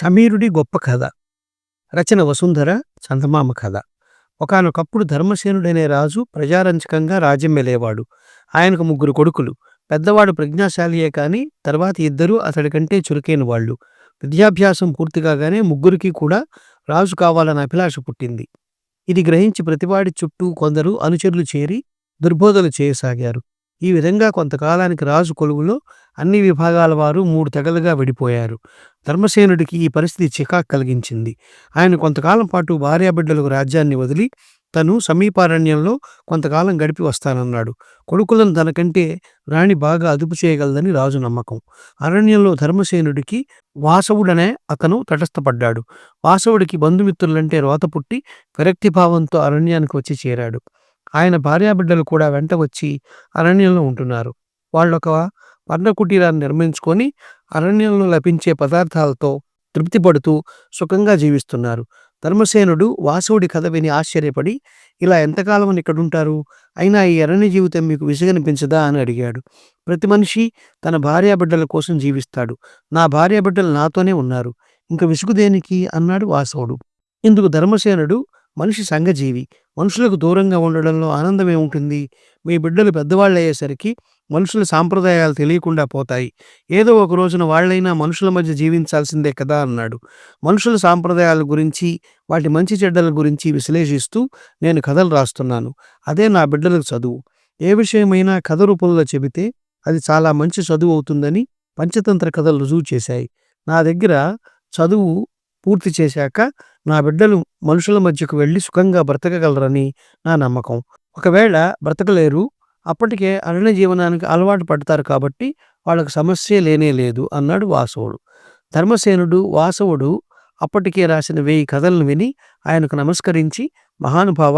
సమీరుడి గొప్ప కథ. రచన వసుంధర చందమామ కథ. ఒకానొకప్పుడు ధర్మసేనుడనే రాజు ప్రజారంచకంగా రాజ్యం వెలేవాడు ఆయనకు ముగ్గురు కొడుకులు. పెద్దవాడు ప్రజ్ఞాశాలియే కాని తర్వాత ఇద్దరూ అతడి కంటే చురుకైన వాళ్ళు. విద్యాభ్యాసం పూర్తికాగానే ముగ్గురికి కూడా రాజు కావాలన్న అభిలాష పుట్టింది. ఇది గ్రహించి ప్రతివాడి చుట్టూ కొందరు అనుచరులు చేరి దుర్బోధలు చేయసాగారు. ఈ విధంగా కొంతకాలానికి రాజు కొలువులో అన్ని విభాగాల వారు మూడు తెగలుగా విడిపోయారు. ధర్మసేనుడికి ఈ పరిస్థితి చికాకు కలిగించింది. ఆయన కొంతకాలం పాటు భార్యాబిడ్డలకు రాజ్యాన్ని వదిలి తను సమీపారణ్యంలో కొంతకాలం గడిపి వస్తానన్నాడు. కొడుకులను తనకంటే రాణి బాగా అదుపు చేయగలదని రాజు నమ్మకం. అరణ్యంలో ధర్మసేనుడికి వాసవుడనే అతను తటస్థపడ్డాడు. వాసవుడికి బంధుమిత్రులంటే రోత పుట్టి విరక్తిభావంతో అరణ్యానికి వచ్చి చేరాడు. ఆయన భార్యాబిడ్డలు కూడా వెంట వచ్చి అరణ్యంలో ఉంటున్నారు. వాళ్ళొక పర్ణకుటీరాన్ని నిర్మించుకొని అరణ్యంలో లభించే పదార్థాలతో తృప్తి పడుతూ సుఖంగా జీవిస్తున్నారు. ధర్మసేనుడు వాసవుడి కథ విని ఆశ్చర్యపడి ఇలా ఎంతకాలం ఇక్కడుంటారు? అయినా ఈ అరణ్య జీవితం మీకు విసుగనిపించదా? అని అడిగాడు. ప్రతి మనిషి తన భార్యాబిడ్డల కోసం జీవిస్తాడు. నా భార్యాబిడ్డలు నాతోనే ఉన్నారు. ఇంక విసుగు దేనికి? అన్నాడు వాసవుడు. ఇందుకు ధర్మసేనుడు మనిషి సంఘజీవి. మనుషులకు దూరంగా ఉండడంలో ఆనందమే ఉంటుంది. మీ బిడ్డలు పెద్దవాళ్ళు అయ్యేసరికి మనుషుల సాంప్రదాయాలు తెలియకుండా పోతాయి. ఏదో ఒక రోజున వాళ్ళైనా మనుషుల మధ్య జీవించాల్సిందే కదా అన్నాడు. మనుషుల సాంప్రదాయాల గురించి వాటి మంచి చెడ్డల గురించి విశ్లేషిస్తూ నేను కథలు రాస్తున్నాను. అదే నా బిడ్డలకు చదువు. ఏ విషయమైనా కథ రూపంలో చెబితే అది చాలా మంచి చదువు అవుతుందని పంచతంత్ర కథలు రుజువు చేశాయి. నా దగ్గర చదువు పూర్తి చేశాక నా బిడ్డలు మనుషుల మధ్యకు వెళ్ళి సుఖంగా బ్రతకగలరని నా నమ్మకం. ఒకవేళ బ్రతకలేరు అప్పటికే అరణ్య జీవనానికి అలవాటు పడతారు కాబట్టి వాళ్ళకు సమస్య లేనే లేదు అన్నాడు వాసవుడు. ధర్మసేనుడు వాసవుడు అప్పటికే రాసిన వెయ్యి కథలను విని ఆయనకు నమస్కరించి మహానుభావ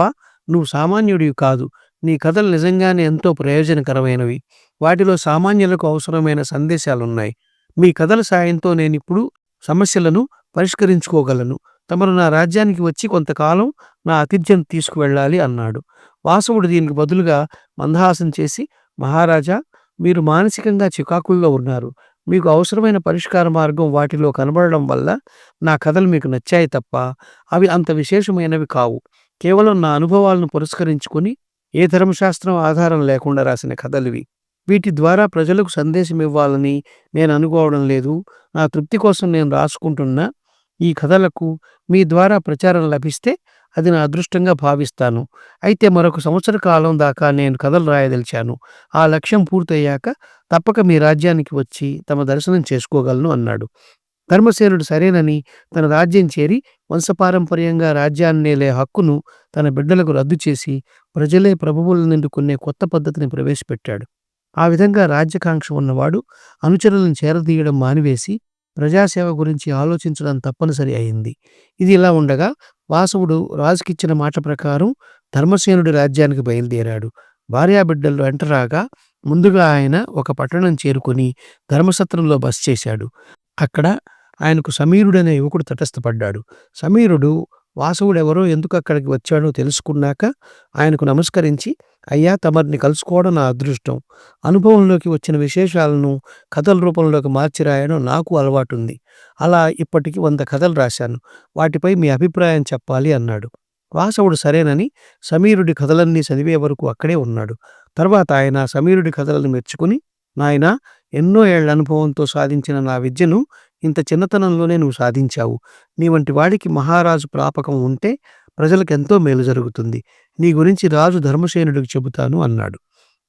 నువ్వు సామాన్యుడివి కాదు. నీ కథలు నిజంగానే ఎంతో ప్రయోజనకరమైనవి. వాటిలో సామాన్యులకు అవసరమైన సందేశాలున్నాయి. మీ కథల సాయంతో నేనిప్పుడు సమస్యలను పరిష్కరించుకోగలను. తమరు నా రాజ్యానికి వచ్చి కొంతకాలం నా ఆతిథ్యం తీసుకువెళ్ళాలి అన్నాడు. వాసవుడు దీనికి బదులుగా మందహాసం చేసి మహారాజా మీరు మానసికంగా చికాకుల్లో ఉన్నారు. మీకు అవసరమైన పరిష్కార మార్గం వాటిలో కనబడడం వల్ల నా కథలు మీకు నచ్చాయి తప్ప అవి అంత విశేషమైనవి కావు. కేవలం నా అనుభవాలను పురస్కరించుకొని ఏ ధర్మశాస్త్రం ఆధారం లేకుండా రాసిన కథలివి. వీటి ద్వారా ప్రజలకు సందేశం ఇవ్వాలని నేను అనుకోవడం లేదు. నా తృప్తి కోసం నేను రాసుకుంటున్న. ఈ కథలకు మీ ద్వారా ప్రచారం లభిస్తే అది నా అదృష్టంగా భావిస్తాను. అయితే మరొక సంవత్సర కాలం దాకా నేను కథలు రాయదలిచాను. ఆ లక్ష్యం పూర్తయ్యాక తప్పక మీ రాజ్యానికి వచ్చి తమ దర్శనం చేసుకోగలను అన్నాడు. ధర్మసేనుడు సరేనని తన రాజ్యం చేరి వంశపారంపర్యంగా రాజ్యాన్నేలే హక్కును తన బిడ్డలకు రద్దు చేసి ప్రజలే ప్రభువులను నిండుకునే కొత్త పద్ధతిని ప్రవేశపెట్టాడు. ఆ విధంగా రాజ్యకాంక్ష ఉన్నవాడు అనుచరులను చేరదీయడం మానివేసి ప్రజాసేవ గురించి ఆలోచించడం తప్పనిసరి అయింది. ఇది ఇలా ఉండగా వాసవుడు రాజుకిచ్చిన మాట ప్రకారం ధర్మసేనుడి రాజ్యానికి బయలుదేరాడు. భార్యాబిడ్డలు వెంటరాగా ముందుగా ఆయన ఒక పట్టణం చేరుకొని ధర్మసత్రంలో బస చేశాడు. అక్కడ ఆయనకు సమీరుడనే యువకుడు తటస్థపడ్డాడు. సమీరుడు వాసవుడెవరో ఎందుకు అక్కడికి వచ్చాడో తెలుసుకున్నాక ఆయనకు నమస్కరించి అయ్యా తమరిని కలుసుకోవడం నా అదృష్టం. అనుభవంలోకి వచ్చిన విశేషాలను కథల రూపంలోకి మార్చి రాయడం నాకు అలవాటుంది. అలా ఇప్పటికి వంద కథలు రాశాను. వాటిపై మీ అభిప్రాయం చెప్పాలి అన్నాడు. వాసవుడు సరేనని సమీరుడి కథలన్నీ చదివే వరకు అక్కడే ఉన్నాడు. తర్వాత ఆయన సమీరుడి కథలను మెచ్చుకుని నాయన ఎన్నో ఏళ్ళ అనుభవంతో సాధించిన నా విద్యను ఇంత చిన్నతనంలోనే నువ్వు సాధించావు. నీ వంటి వాడికి మహారాజు ప్రాపకం ఉంటే ప్రజలకు ఎంతో మేలు జరుగుతుంది. నీ గురించి రాజు ధర్మసేనుడికి చెబుతాను అన్నాడు.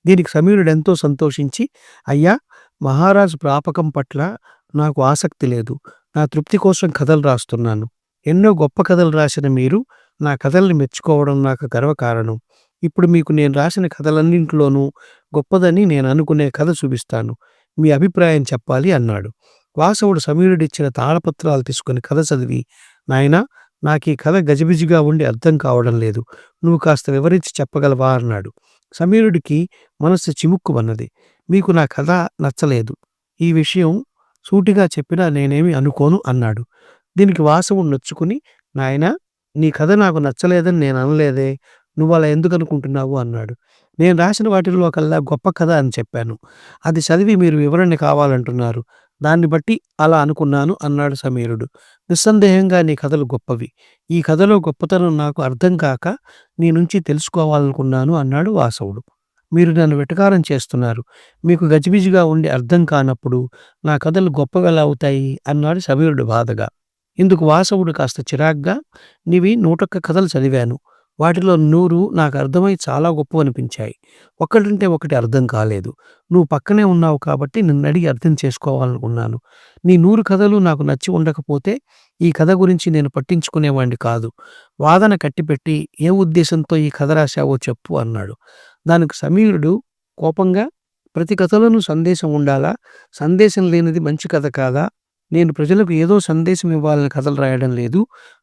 దీనికి సమీరుడు ఎంతో సంతోషించి అయ్యా మహారాజు ప్రాపకం పట్ల నాకు ఆసక్తి లేదు. నా తృప్తి కోసం కథలు రాస్తున్నాను. ఎన్నో గొప్ప కథలు రాసిన మీరు నా కథల్ని మెచ్చుకోవడం నాకు గర్వకారణం. ఇప్పుడు మీకు నేను రాసిన కథలన్నింటిలోనూ గొప్పదని నేను అనుకునే కథ చూపిస్తాను. మీ అభిప్రాయం చెప్పాలి అన్నాడు. వాసవుడు సమీరుడిచ్చిన తాళపత్రాలు తీసుకుని కథ చదివి నాయనా నాకు ఈ కథ గజిబిజిగా ఉండి అర్థం కావడం లేదు. నువ్వు కాస్త వివరించి చెప్పగలవా? అన్నాడు. సమీరుడికి మనస్సు చిముక్కువన్నది మీకు నా కథ నచ్చలేదు. ఈ విషయం సూటిగా చెప్పినా నేనేమి అనుకోను అన్నాడు. దీనికి వాసవు నొచ్చుకుని నాయనా నీ కథ నాకు నచ్చలేదని నేను అనలేదే. నువ్వు అలా ఎందుకు అనుకుంటున్నావు? అన్నాడు. నేను రాసిన వాటిల్లో కల్లా గొప్ప కథ అని చెప్పాను. అది చదివి మీరు వివరణ కావాలంటున్నారు. దాన్ని బట్టి అలా అనుకున్నాను అన్నాడు సమీరుడు. నిస్సందేహంగా నీ కథలు గొప్పవి. ఈ కథలో గొప్పతనం నాకు అర్థం కాక నీ నుంచి తెలుసుకోవాలనుకున్నాను అన్నాడు వాసవుడు. మీరు నన్ను వెటకారం చేస్తున్నారు. మీకు గజిబిజిగా ఉండి అర్థం కానప్పుడు నా కథలు గొప్పగా అవుతాయి అన్నాడు సమీరుడు బాధగా. ఇందుకు వాసవుడు కాస్త చిరాగ్గా నీవి నూటొక్క కథలు చదివాను. వాటిలో నూరు నాకు అర్థమై చాలా గొప్పవనిపించాయి ఒకటంటే ఒకటి అర్థం కాలేదు. నువ్వు పక్కనే ఉన్నావు కాబట్టి నిన్ను అడిగి అర్థం చేసుకోవాలనుకున్నాను. నీ నూరు కథలు నాకు నచ్చి ఉండకపోతే ఈ కథ గురించి నేను పట్టించుకునేవాడిని కాదు. వాదన కట్టిపెట్టి ఏ ఉద్దేశంతో ఈ కథ రాశావో చెప్పు అన్నాడు. దానికి సమీరుడు కోపంగా ప్రతి కథలోనూ సందేశం ఉండాలా? సందేశం లేనిది మంచి కథ కాదా? నేను ప్రజలకు ఏదో సందేశం ఇవ్వాలని కథలు రాయడం లేదు.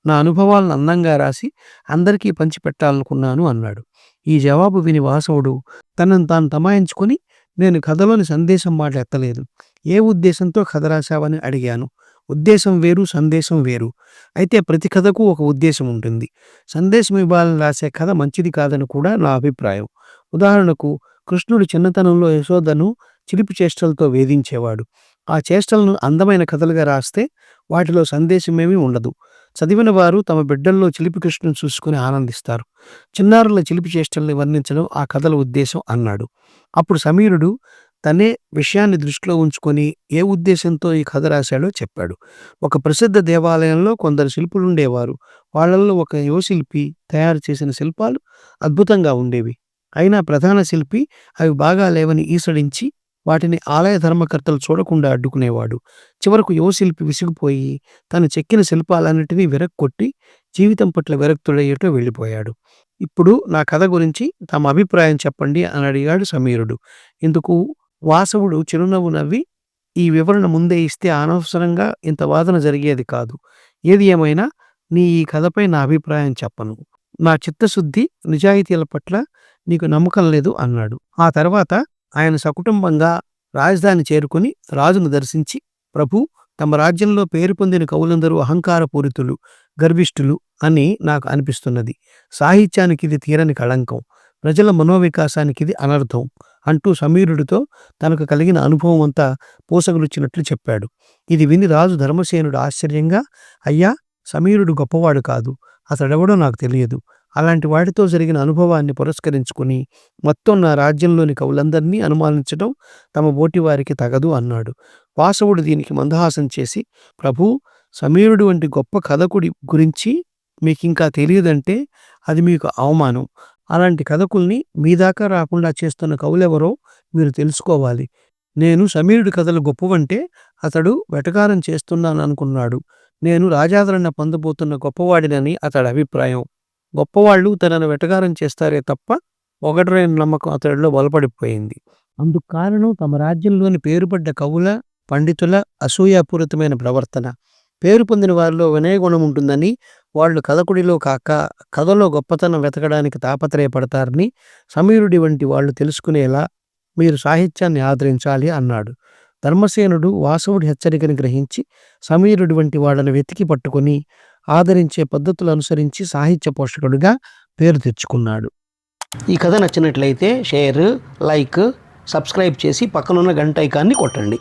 నా అనుభవాలను అందంగా రాసి అందరికీ పంచిపెట్టాలనుకున్నాను అన్నాడు. ఈ జవాబు విని వాసవుడు తనను తాను తమాయించుకొని నేను కథలోని సందేశం మాట ఎత్తలేదు. ఏ ఉద్దేశంతో కథ రాశావని అడిగాను. ఉద్దేశం వేరు సందేశం వేరు. అయితే ప్రతి కథకు ఒక ఉద్దేశం ఉంటుంది. సందేశం ఇవ్వాలని రాసే కథ మంచిది కాదని కూడా నా అభిప్రాయం. ఉదాహరణకు కృష్ణుడు చిన్నతనంలో యశోదను చిలిపి చేష్టలతో వేధించేవాడు. ఆ చేష్టలను అందమైన కథలుగా రాస్తే వాటిలో సందేశమేమీ ఉండదు. చదివిన వారు తమ బిడ్డల్లో చిలిపి కృష్ణను చూసుకుని ఆనందిస్తారు. చిన్నారుల చిలిపి చేష్టల్ని వర్ణించడం ఆ కథల ఉద్దేశం అన్నాడు. అప్పుడు సమీరుడు తనే విషయాన్ని దృష్టిలో ఉంచుకొని ఏ ఉద్దేశంతో ఈ కథ రాశాడో చెప్పాడు. ఒక ప్రసిద్ధ దేవాలయంలో కొందరు శిల్పులు ఉండేవారు. వాళ్ళల్లో ఒక యువశిల్పి తయారు చేసిన శిల్పాలు అద్భుతంగా ఉండేవి. అయినా ప్రధాన శిల్పి అవి బాగా లేవని ఈసడించి వాటిని ఆలయ ధర్మకర్తలు చూడకుండా అడ్డుకునేవాడు. చివరకు యువశిల్పి విసిగిపోయి తను చెక్కిన శిల్పాలన్నిటినీ విరక్కొట్టి జీవితం పట్ల విరక్తుడయ్యేటో వెళ్ళిపోయాడు. ఇప్పుడు నా కథ గురించి తమ అభిప్రాయం చెప్పండి అని అడిగాడు సమీరుడు. ఇందుకు వాసవుడు చిరునవ్వు నవ్వి ఈ వివరణ ముందే ఇస్తే అనవసరంగా ఇంత వాదన జరిగేది కాదు. ఏది ఏమైనా నీ ఈ కథపై నా అభిప్రాయం చెప్పను. నా చిత్తశుద్ధి నిజాయితీల పట్ల నీకు నమ్మకం లేదు అన్నాడు. ఆ తర్వాత ఆయన సకుటుంబంగా రాజధాని చేరుకుని రాజును దర్శించి ప్రభు తమ రాజ్యంలో పేరు పొందిన కవులందరూ అహంకారపూరితులు గర్విష్ఠులు అని నాకు అనిపిస్తున్నది. సాహిత్యానికి ఇది తీరని కళంకం. ప్రజల మనోవికాసానికి ఇది అనర్థం అంటూ సమీరుడితో తనకు కలిగిన అనుభవం అంతా పూసగులుచ్చినట్లు చెప్పాడు. ఇది విని రాజు ధర్మసేనుడు ఆశ్చర్యంగా అయ్యా సమీరుడు గొప్పవాడు కాదు. అతడెవడో నాకు తెలియదు. అలాంటి వాటితో జరిగిన అనుభవాన్ని పురస్కరించుకుని మొత్తం నా రాజ్యంలోని కవులందరినీ అనుమానించడం తమ బోటి వారికి తగదు అన్నాడు. వాసవుడు దీనికి మందహాసం చేసి ప్రభు సమీరుడు వంటి గొప్ప కథకుడి గురించి మీకు ఇంకా తెలియదంటే అది మీకు అవమానం. అలాంటి కథకుల్ని మీ దాకా రాకుండా చేస్తున్న కవులెవరో మీరు తెలుసుకోవాలి. నేను సమీరుడి కథలు గొప్పవంటే అతడు వెటకారం చేస్తున్నాను అనుకున్నాడు నేను రాజాదరణ పొందబోతున్న గొప్పవాడినని అతడి అభిప్రాయం. గొప్పవాళ్ళు తనను వెటకారం చేస్తారే తప్ప ఒకటరైన నమ్మకం అతడిలో బలపడిపోయింది. అందుకు కారణం తమ రాజ్యంలోని పేరుపడ్డ కవుల పండితుల అసూయాపూరితమైన ప్రవర్తన. పేరు పొందిన వారిలో వినయగుణం ఉంటుందని వాళ్ళు కథకుడిలో కాక కథలో గొప్పతనం వెతకడానికి తాపత్రయపడతారని సమీరుడి వంటి వాళ్ళు తెలుసుకునేలా మీరు సాహిత్యాన్ని ఆదరించాలి అన్నాడు. ధర్మసేనుడు వాసవుడి హెచ్చరికని గ్రహించి సమీరుడి వంటి వాళ్ళని వెతికి పట్టుకొని ఆదరించే పద్ధతులు అనుసరించి సాహిత్య పోషకుడిగా పేరు తెచ్చుకున్నాడు. ఈ కథ నచ్చినట్లయితే షేర్ లైక్ సబ్స్క్రైబ్ చేసి పక్కనున్న గంట ఐకాన్ని కొట్టండి.